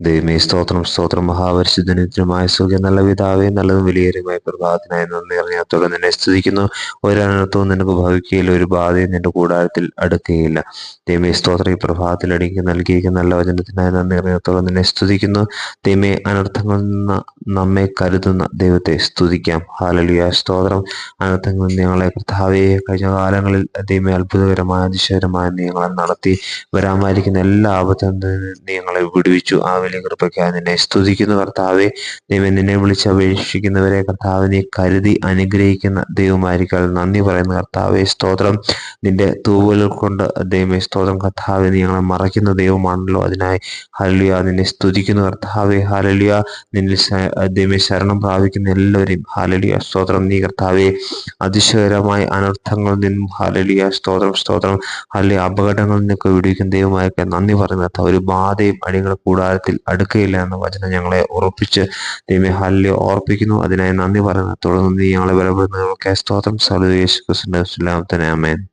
ദൈവമേ സ്തോത്രം സ്തോത്രം. മഹാപരിശുദ്ധനിത്യമായ സുഖം നല്ല പിതാവേ നല്ലതും വിലയേറിയമായ പ്രഭാതത്തിനായി നന്ദി അറിയാത്തോടെ നിന്നെ സ്തുതിക്കുന്നു. ഒരനർത്ഥവും നിനക്ക് ഭവിക്കുകയില്ല ഒരു ബാധയും നിന്റെ കൂടാരത്തിൽ അടുക്കുകയില്ല. ദൈവമേ സ്തോത്രം. ഈ പ്രഭാതത്തിൽ എനിക്ക് നൽകിയിരിക്കുന്ന നല്ല വചനത്തിനായി നന്ദി അറിയാത്തോടെ നിന്നെ സ്തുതിക്കുന്നു. ദൈവമേ അനർത്ഥങ്ങളിൽ നിന്ന് നമ്മെ കരുതുന്ന ദൈവത്തെ സ്തുതിക്കാം. ഹാലലിയ സ്തോത്രം. അനർത്ഥങ്ങളിൽ ഞങ്ങളെ കർത്താവേ കഴിഞ്ഞ കാലങ്ങളിൽ ദൈവമേ അത്ഭുതകരമായ അതിശയകരമായ നിയമങ്ങളെ നടത്തി വരാമായിരിക്കുന്ന എല്ലാ ആപത്തും നിയങ്ങളെ വിടുവിച്ചു. ആ വലിയ കൃപയ്ക്കായി നിന്നെ സ്തുതിക്കുന്നു. കർത്താവെ ദൈവം നിന്നെ വിളിച്ച് അപേക്ഷിക്കുന്നവരെ കർത്താവിനെ കരുതി അനുഗ്രഹിക്കുന്ന ദൈവമായിരിക്കാൽ നന്ദി പറയുന്ന കർത്താവെ സ്തോത്രം. നിന്റെ തൂവലുകൾ കൊണ്ട് ദൈവമേ സ്തോത്രം. കർത്താവെ നീ ഞങ്ങളെ മറയ്ക്കുന്ന ദൈവമാണല്ലോ. അതിനായി ഹലിയ നിന്നെ സ്തുതിക്കുന്നു കർത്താവെ ഹാലലിയ നിന്നിൽ ദൈവമേ ശരണം പ്രാപിക്കുന്ന എല്ലാവരെയും ഹാലലിയ സ്തോത്രം. നീ കർത്താവെ അതിശയകരമായ അനർത്ഥങ്ങളിൽ നിന്നും ഹാലലിയ സ്തോത്രം സ്തോത്രം. ഹലിയ അപകടങ്ങളിൽ നിന്നൊക്കെ വിടുവിക്കുന്ന ദൈവമായൊക്കെ നന്ദി പറയുന്നത് ഒരു ബാധയും അടികളുടെ കൂടാരത്തിൽ അടുക്കയില്ല എന്ന വചനം ഞങ്ങളെ ഉറപ്പിച്ച് ദൈവമേ ഹല്യ ഓർപ്പിക്കുന്നു. അതിനായി നന്ദി പറയുന്നു. തുടർന്ന് നീ ഞങ്ങളെ ബലപ്പെടുന്നതൊക്കെ സ്തോത്രം. സലു യേശു അമേൻ